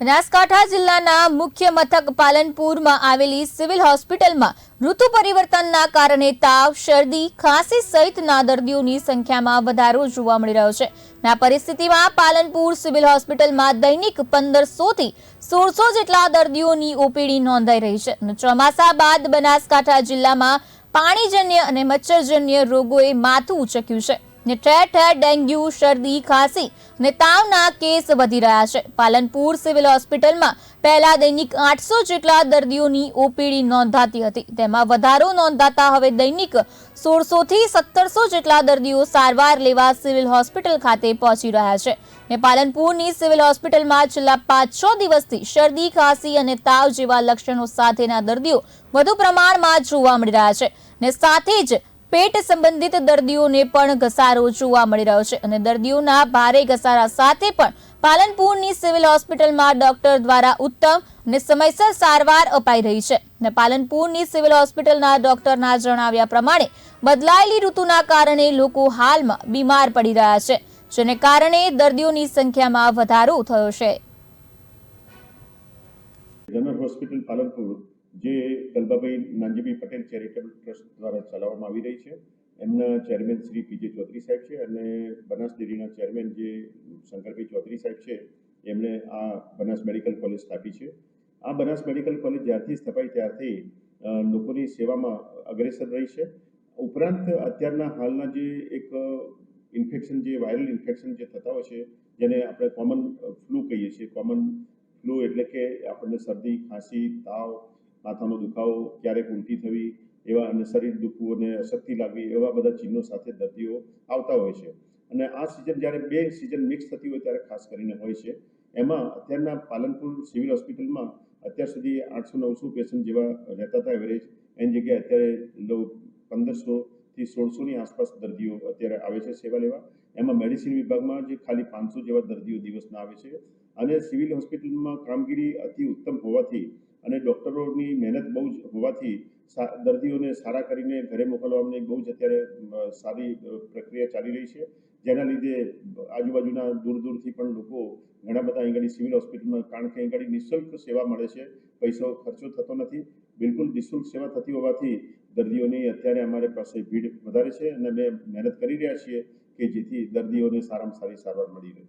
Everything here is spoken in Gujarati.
બનાસકાંઠા જિલ્લાના મુખ્ય મથક પાલનપુરમાં આવેલી સિવિલ હોસ્પિટલમાં ઋતુ પરિવર્તનના કારણે તાવ, શરદી, ખાંસી સહિતના દર્દીઓની સંખ્યામાં વધારો જોવા મળી રહ્યો છે. આ પરિસ્થિતિમાં પાલનપુર સિવિલ હોસ્પિટલમાં દૈનિક પંદરસો થી સોળસો જેટલા દર્દીઓની ઓપીડી નોંધાઈ રહી છે ચોમાસા બાદ બનાસકાંઠા જિલ્લામાં પાણીજન્ય અને મચ્છરજન્ય રોગોએ માથું ઉચક્યું છે. ને ઠેર ઠેર ડેન્ગ્યુ, શરદી, ખાંસી અને તાવના કેસ વધી રહ્યા છે. પાલનપુર સિવિલ હોસ્પિટલમાં પહેલા દૈનિક આઠસો જેટલા દર્દીઓની ઓપીડી નોંધાતી હતી. તેમાં વધારો નોંધાતા હવે દૈનિક સોળસો થી સત્તરસો જેટલા દર્દીઓ સારવાર લેવા સિવિલ હોસ્પિટલ ખાતે પહોંચી રહ્યા છે. ને પાલનપુરની સિવિલ હોસ્પિટલમાં છેલ્લા પાંચ છ દિવસથી શરદી, ખાંસી અને તાવ જેવા લક્ષણો સાથેના દર્દીઓ વધુ પ્રમાણમાં જોવા મળી રહ્યા છે. ને સાથે જ પેટ સંબંધિત દર્દીઓને પણ ઘસારો જોવા મળી રહ્યો છે અને દર્દીઓના ભારે ઘસારા સાથે પણ પાલનપુરની સિવિલ હોસ્પિટલમાં ડોક્ટર દ્વારા ઉત્તમ અને સમયસર સારવાર અપાઈ રહી છે. અને પાલનપુરની સિવિલ હોસ્પિટલના ડોક્ટરના જણાવ્યા પ્રમાણે, બદલાયેલી ઋતુના કારણે લોકો હાલમાં બીમાર પડી રહ્યા છે, જેને કારણે દર્દીઓની સંખ્યામાં વધારો થયો છે. જનરલ હોસ્પિટલ પાલનપુર, જે ગલબાભાઈ નાનજીભાઈ પટેલ ચેરિટેબલ ટ્રસ્ટ દ્વારા ચલાવવામાં આવી રહી છે. એમના ચેરમેન શ્રી પીજે ચૌધરી સાહેબ છે અને બનાસ ડેરીના ચેરમેન જે શંકરભાઈ ચૌધરી સાહેબ છે, એમણે આ બનાસ મેડિકલ કોલેજ સ્થાપી છે. આ બનાસ મેડિકલ કોલેજ જ્યારથી સ્થપાઈ ત્યારથી લોકોની સેવામાં અગ્રેસર રહી છે. ઉપરાંત અત્યારના હાલના જે એક ઇન્ફેક્શન જે વાયરલ ઇન્ફેક્શન જે થતા હોય છે, જેને આપણે કોમન ફ્લૂ કહીએ છીએ, કોમન ફ્લૂ એટલે કે આપણને શરદી, ખાંસી, તાવ, માથાનો દુખાવો ક્યારેક ઉલટી થવી, એવા અને શરીર દુખવું અને અશક્તિ લાગવી, એવા બધા ચિહ્નો સાથે દર્દીઓ આવતા હોય છે. અને આ સિઝન જ્યારે બે સિઝન મિક્સ થતી હોય ત્યારે ખાસ કરીને હોય છે. એમાં અત્યારના પાલનપુર સિવિલ હોસ્પિટલમાં અત્યાર સુધી આઠસો નવસો પેશન્ટ જેવા રહેતા હતા એવરેજ એની જગ્યાએ અત્યારે પંદરસો થી સોળસોની આસપાસ દર્દીઓ અત્યારે આવે છે સેવા લેવા. એમાં મેડિસિન વિભાગમાં જે ખાલી પાંચસો જેવા દર્દીઓ દિવસના આવે છે. અને સિવિલ હોસ્પિટલમાં કામગીરી અતિ ઉત્તમ હોવાથી અને ડૉક્ટરોની મહેનત બહુ જ હોવાથી દર્દીઓને સારા કરીને ઘરે મોકલવાની બહુ જ અત્યારે સારી પ્રક્રિયા ચાલી રહી છે. જેના લીધે આજુબાજુના દૂર દૂરથી પણ લોકો ઘણા બધા અહીં સિવિલ હોસ્પિટલમાં, કારણ કે અહીં નિઃશુલ્ક સેવા મળે છે. પૈસો ખર્ચો થતો નથી. બિલકુલ નિઃશુલ્ક સેવા થતી હોવાથી દર્દીઓની અત્યારે અમારી પાસે ભીડ વધારે છે અને અમે મહેનત કરી રહ્યા છીએ કે જેથી દર્દીઓને સારામાં સારી સારવાર મળી રહે.